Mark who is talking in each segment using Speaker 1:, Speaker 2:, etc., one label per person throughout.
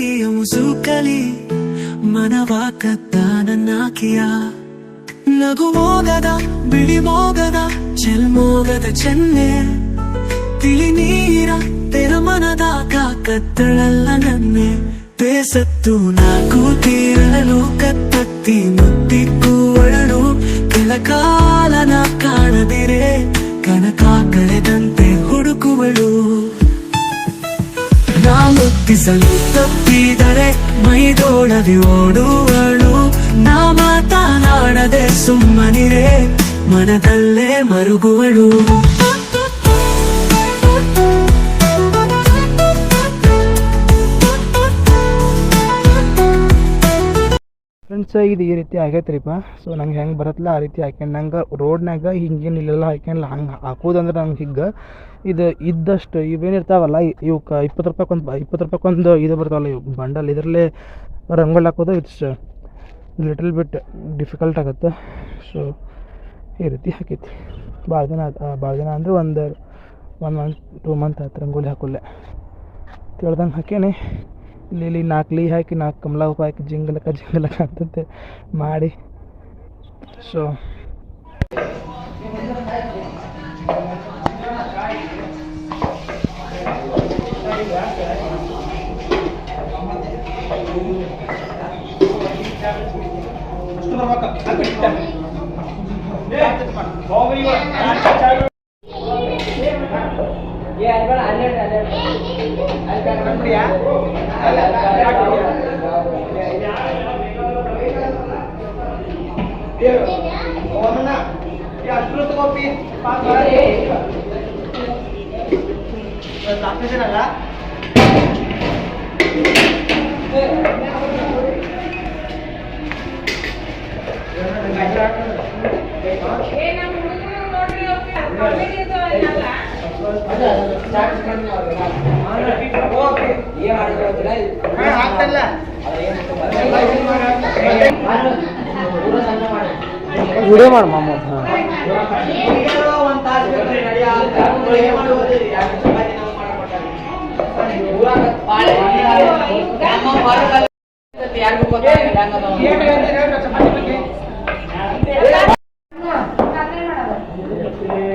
Speaker 1: ಪ್ರೀತಿಯ ಮುಸುಕಲಿ ಮನವ ನಗು ಮೋಗದ ಬಿಳಿ ಮೋಗದ ಚೆಲ್ಮೋಗದ ಚೆನ್ನೆ. ತಿಳಿ ನೀರ ತೆರ ಮನದ ಕತ್ತಳಲ್ಲ ನನ್ನೆ. ಬೇಸತ್ತು ನಾಕು ತೀರಲು ಕತ್ತತ್ತಿ ಮುತ್ತಿಕ್ಕೂ ಕೆಲ ಕೆಲಕಾಲನ ಕಾಣದಿರೆ. ಕನಕ ಕಳೆದಂತೆ ಹುಡುಕುವಳು. ಮುತ್ತಿಸಲು ತಪ್ಪಿದರೆ ಮೈದೋಳದಿ ಓಡುವಳು. ನಾ ಮಾತನಾಡದೆ ಸುಮ್ಮನಿರೆ ಮನದಲ್ಲೇ ಮರುಗುವಳು.
Speaker 2: ಫ್ರೆಂಡ್ಸ್ ಇದು ಈ ರೀತಿ ಆಗೈತ್ರಿಪ್ಪ. ಸೊ ನಂಗೆ ಹೆಂಗೆ ಬರತ್ತಲ್ಲ ಆ ರೀತಿ ಹಾಕ್ಯಂಡು ನಂಗೆ ರೋಡ್ನಾಗ ಹಿಂಗೇನು ಇಲ್ಲೆಲ್ಲ ಹಾಕ್ಯಂಡ್ಲ ಹಂಗೆ ಹಾಕೋದಂದ್ರೆ ನಂಗೆ ಹಿಂಗೆ ಇದು ಇದ್ದಷ್ಟು ಇವೇನಿರ್ತಾವಲ್ಲ ಇವಕ್ಕೆ ಇಪ್ಪತ್ತು ರೂಪಾಯಿ ಒಂದು ಇಪ್ಪತ್ತು ರೂಪಾಯಿ ಒಂದು ಇದು ಬರ್ತಾವಲ್ಲ, ಇವು ಬಂಡಲ್ ಇದರಲ್ಲೇ ರಂಗೋಲಿ ಹಾಕೋದು ಇಟ್ಸ್ ಲಿಟಲ್ ಬಿಟ್ ಡಿಫಿಕಲ್ಟ್ ಆಗುತ್ತೆ. ಸೊ ಈ ರೀತಿ ಹಾಕೈತಿ. ಭಾಳ ದಿನ ಭಾಳ ದಿನ ಅಂದರೆ ಒಂದು ಒನ್ ಮಂತ್ ಟೂ ಮಂತ್ ಆಯ್ತು ರಂಗೋಲಿ ಹಾಕೊಲ್ಲೆ. ಕೇಳ್ದಂಗೆ ಹಾಕೇನಿ ಇಲ್ಲಿ ಇಲ್ಲಿ ನಾಲ್ಕು ಲೀ ಹಾಕಿ ನಾಲ್ಕು ಕಮಲ ಹೂವು ಹಾಕಿ ಜಿಂಗಲಕ ಜಿಂಗಲಕ ಅಂತಂತೆ ಮಾಡಿ ಸೊ ना ಅಷ್ಟೊತ್ತು ಕಾಪಿ ಪಾಸ್ ಮಾಡಿ ಆಗ್ತಿದ್ದೀರಲ್ಲ ಏನ್ ಆಗ್ತಿಲ್ಲ ವಿಡಿಯೋ ಮಾಡಿ ಮಾಮ ಹಾಂ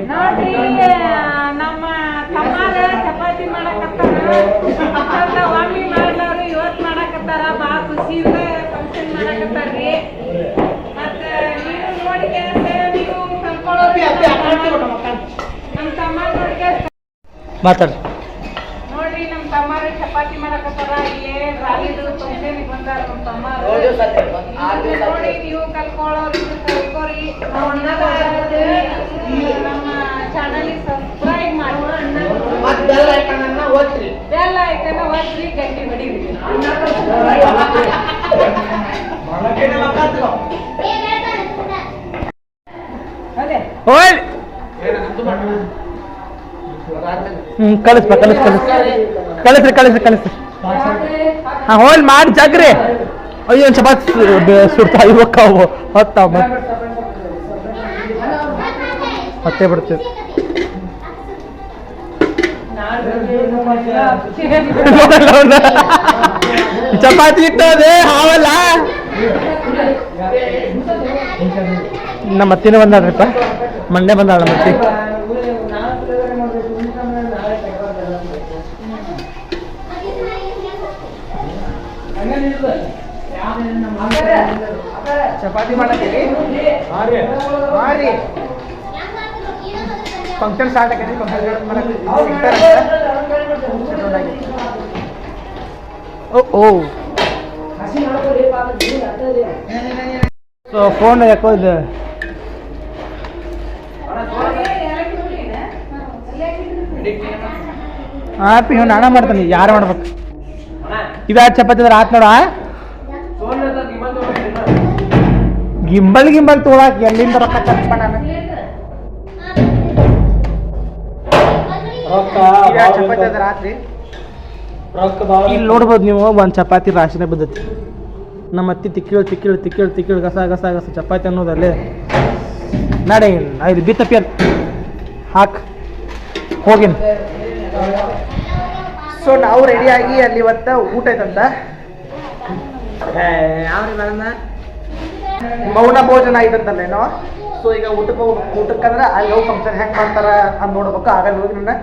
Speaker 3: ನೋಡ್ರಿ ನಮ್ಮ ತಮ್ಮಾರ ಚಪಾತಿ ಮಾಡಕತ್ತಾರ ಅಂತ ಒಮ್ಮೆ ಮಾಡ್ದವ್ರು ಇವತ್ತು ಮಾಡಕತ್ತಾರ ಭಾಳ ಖುಷಿಯಿಂದ ಫಂಕ್ಷನ್ ಮಾಡಕತ್ತಾರ್ರಿ ಮತ್ತ ನೀವು ನೋಡಿಕೆ ನೀವು ಕಲ್ಕೊಳ್ಳೋದು ನಮ್ಮ ತಮ್ಮ ನೋಡಿಕೆ
Speaker 2: ಮಾತಾಡ್ರಿ.
Speaker 3: ನೋಡ್ರಿ ನಮ್ಮ ತಮ್ಮಾರು ಚಪಾತಿ ಮಾಡಕತ್ತಾರ ಇಲ್ಲಿ ಬಂದಾರ ನಮ್ಮ ತಮ್ಮ ನೋಡಿ ನೀವು ಕಲ್ಕೊಳ್ಳೋರು ಕಲ್ಕೋರಿ. ನಮ್ಮ ಚಾನಲಿಗೆ ಸಬ್ಸ್ಕ್ರೈಬ್ ಮಾಡಿ ಬೆಲ್ ಐಕನ್ನ ಹೊಡಿರಿ. ಅದೇ
Speaker 2: ಓಯ್ ಹ್ಞೂ ಕಳಿಸ್ಬ ಕಳಿಸ್ ಕಳಿಸ್ ಕಳಿಸ್ರಿ ಕಳಿಸ್ರಿ ಕಳಿಸ್ರಿ. ಹಾಂ, ಹೋಲ್ ಮಾಡಿ, ಜಾಗ್ರಿ. ಅಯ್ಯೋ, ಒಂದು ಚಪಾತಿ ಸುಡ್ತಾ ಇವಕ್ಕ ಹೊತ್ತಾವ ಮತ್ತೆ ಬಿಡ್ತೇವೆ. ಚಪಾತಿ ಇಟ್ಟದೆ, ಹಾವಲ್ಲ? ನಮ್ಮ ಮತ್ತಿನ ಬಂದಾಳ್ರಿಪ್ಪ ಮಂಡೆ ಬಂದಾಳ ಮತ್ತಿ ಚಪಾತಿ ಮಾಡತ್ತೀರಿ? ಫಂಕ್ಷನ್ ಸ್ಟಾರ್ಟ್ ಆಗೈತಿ ಫಂಕ್ಷನ್ ಓ ಓ. ಸೊ ಫೋನ್ ಯಾಕೋ ಇದು ಹಾಪಿ ಇವ್ ನಾನ ಮಾಡ್ತಾನೆ ಯಾರು ಮಾಡ್ಬೇಕು? ಇದು ಚಪಾತಿ ಅಂದ್ರೆ ಆತ್ ನೋಡ ಗಿಂಬಲ್ ಗಿಂಬಲ್ ತೋಳಕ್ ಎಲ್ಲಿಂದ ರೊಕ್ಕ ಖರ್ಚು ಮಾಡ ಇಲ್ಲಿ ನೋಡ್ಬೋದು ನೀವು ಒಂದು ಚಪಾತಿ ರಾಶಿನೇ ಬಿದ್ದೈತಿ. ನಮ್ಮ ಅತ್ತಿ ತಿಕ್ಕಿಳು ತಿಕ್ಕಿಳು ತಿಕ್ಕಿಳು ತಿಕ್ಕಿಳು ಗಸ ಗಸ ಗಸ ಚಪಾತಿ ಅನ್ನೋದಲ್ಲೇ. ನಡೆ ಇದು ಬಿತ್ತಪ್ಪಿ ಹಾಕ್ ಹೋಗಿನ್. ಸೊ ನಾವು ರೆಡಿಯಾಗಿ ಅಲ್ಲಿ ಇವತ್ತು ಊಟ ಐತಂತ? ಮೌನ ಭೋಜನ ಐತಂತಲ್ಲೇನೋ? ಸೊ ಈಗ ಊಟಕ್ಕೆ ಹೋಗ್ ಊಟಕ್ಕಂದ್ರೆ ಅಲ್ಲಿ ಹೋಗಿ ಫಂಕ್ಷನ್ ಹೆಂಗೆ ಮಾಡ್ತಾರ ಅಂತ ನೋಡ್ಬೇಕು. ಆಗಲ್ಲಿ ಹೋಗಿ ನನ್ನ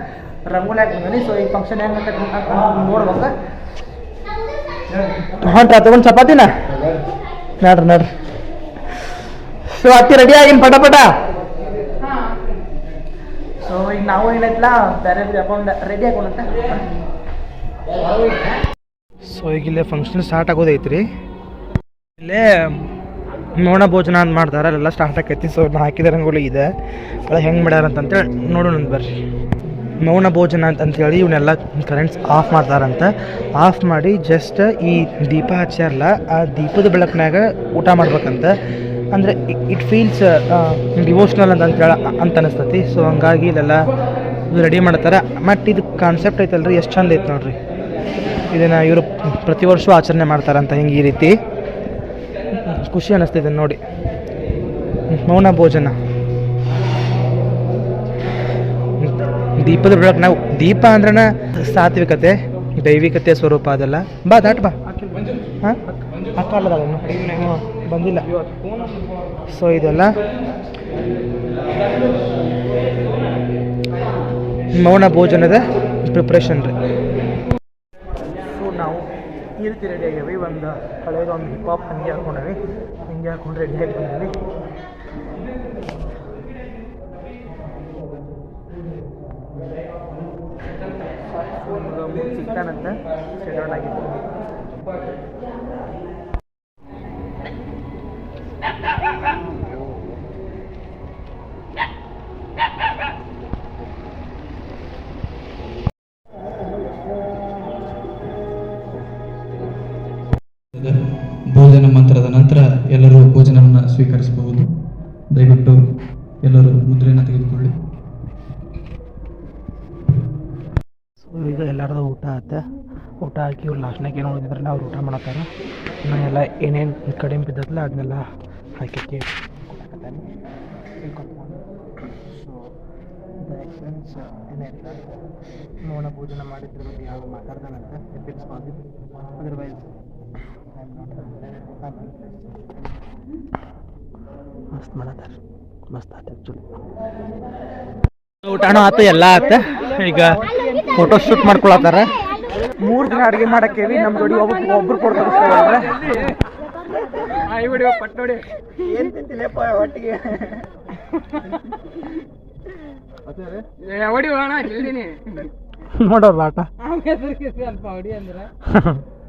Speaker 2: ರಂಗೋಲಿ ಹಾಕಿ ಬಂದೀನಿ ಸೊ ಈ ಫಂಕ್ಷನ್ ಹೆಂಗೆ ನೋಡ್ಬೇಕು. ಹೊಂಟ್ರ ತಗೊಂಡು ಚಪಾತಿನ? ನೋಡ್ರಿ ನೋಡ್ರಿ. ಸೊ ಅತ್ತಿ ರೆಡಿ ಆಗಿನ ಪಟ ಪಟ? ಸೊ ಈಗ ನಾವು ಬೇರೆ ಅಕೌಂಟ್ ರೆಡಿ ಸೊ ಈಗ ಇಲ್ಲೇ ಫಂಕ್ಷನ್ ಸ್ಟಾರ್ಟ್ ಆಗೋದೈತ್ರಿ. ಇಲ್ಲೇ ನೋಣ ಭೋಜನ ಅಂತ ಮಾಡ್ತಾರೆ ಅಲ್ಲೆಲ್ಲ ಸ್ಟಾರ್ಟ್ ಆಕೈತಿ. ಸೊ ನಾ ಹಾಕಿದ ರಂಗೋಲಿ ಇದೆ. ಅದು ಹೆಂಗೆ ಮಾಡ್ಯಾರ ಅಂತಂತೇಳಿ ನೋಡೋಣ ಬರ್ರಿ. ಮೌನ ಭೋಜನ ಅಂತ ಅಂತೇಳಿ ಇವನ್ನೆಲ್ಲ ಕರೆಂಟ್ಸ್ ಆಫ್ ಮಾಡ್ತಾರಂತ ಆಫ್ ಮಾಡಿ ಜಸ್ಟ್ ಈ ದೀಪ ಹಚ್ಚಾರಲ್ಲ ಆ ದೀಪದ ಬೆಳಕಿನಾಗ ಊಟ ಮಾಡ್ಬೇಕಂತ. ಅಂದರೆ ಇಟ್ ಫೀಲ್ಸ್ ಡಿವೋಷ್ನಲ್ ಅಂತ ಅಂತೇಳಿ ಅಂತ ಅನಿಸ್ತತಿ. ಸೊ ಹಂಗಾಗಿ ಇಲ್ಲೆಲ್ಲ ರೆಡಿ ಮಾಡ್ತಾರೆ. ಮತ್ತು ಇದು ಕಾನ್ಸೆಪ್ಟ್ ಐತಲ್ರಿ ಎಷ್ಟು ಚಂದ ಐತೆ ನೋಡ್ರಿ. ಇದನ್ನು ಇವರು ಪ್ರತಿ ವರ್ಷ ಆಚರಣೆ ಮಾಡ್ತಾರಂತ ಹಿಂಗೆ ಈ ರೀತಿ. ಖುಷಿ ಅನ್ನಿಸ್ತಿದೆ ನೋಡಿ. ಮೌನ ಭೋಜನ. ದೀಪದ ಬೆಳಕು, ನಾವು ದೀಪ ಅಂದ್ರೆ ಸಾತ್ವಿಕತೆ, ದೈವಿಕತೆ ಸ್ವರೂಪ ಅದೆಲ್ಲ. ಬಾ, ದಾಟ್ ಬಾ. ಹಾಂ? ಹಾಕಲ್ಲದ ಹ್ಞೂ, ಬಂದಿಲ್ಲ. ಸೊ ಇದೆಲ್ಲ. ಮೌನ ಭೋಜನದ ಪ್ರಿಪ್ರೇಷನ್ ರೀ. ಸೊ ನಾವು ಈ ರೀತಿ ರೆಡಿ ಆಗ್ಯಾವಿ ಒಂದು ಹಳೇದು ಒಂದು ಹಿಪ್ ಹಾಪ್ ಹಂಗೆ ಹಾಕೊಂಡವಿ. ಹಿಂಗೆ ಹಾಕೊಂಡು ರೆಡಿ ಆಗಿ ಬಂದೀವಿ. ಸಿಗ್ತಾನಂತ ಆಗಿತ್ತು.
Speaker 4: ಭೋಜನ ಮಂತ್ರದ ನಂತರ ಎಲ್ಲರೂ ಭೋಜನವನ್ನು ಸ್ವೀಕರಿಸಬಹುದು. ದಯವಿಟ್ಟು ಎಲ್ಲರೂ ಮುದ್ರೆಯನ್ನು ತೆಗೆದುಕೊಳ್ಳಿ.
Speaker 2: ಈಗ ಎಲ್ಲರದು ಊಟ ಆತ ಊಟ ಹಾಕಿ ಇವ್ರು ಲಾಸ್ಟ್ನಾಗ ಏನು ಉಳಿದಿದ್ರಲ್ಲ ಅವ್ರು ಊಟ ಮಾಡತ್ತಾರ. ನಾನೆಲ್ಲ ಏನೇನು ಕಡಿಮೆ ಬಿದ್ದತ್ತಲ್ಲ ಅದನ್ನೆಲ್ಲ ಹಾಕಿ ಸೊ ಏನಿಲ್ಲ ಮೌನ ಭೋಜನ ಮಾಡಿದ್ರ ಬಗ್ಗೆ ಯಾವ ಮಾತಾಡ್ದಾನಂತ ಅದರ್ವೈಸ್ ಮಸ್ತ್ ಮಾಡತ್ತಾರ. ಮಸ್ತ್ ಆತ ಆ್ಯಕ್ಚುಲಿ ಊಟನೂ ಆತ, ಎಲ್ಲ ಆತ. ಈಗ ಫೋಟೋ ಶೂಟ್ ಮಾಡ್ಕೊಳತ್ತಾರ. ಮೂರು ದಿನ ಅಡುಗೆ ಮಾಡಕ್ಕೇವಿ ನಮ್ಮ ಜೋಡಿ ಒಬ್ಬ ಒಬ್ರು ಕೊಡ್ತಾರೆ ಏನ್ ತಿಂತಿಲ್ಲಪ್ಪ ಒಟ್ಟಿಗೆ? ನೋಡೋಲ್ಲ ಆಟ.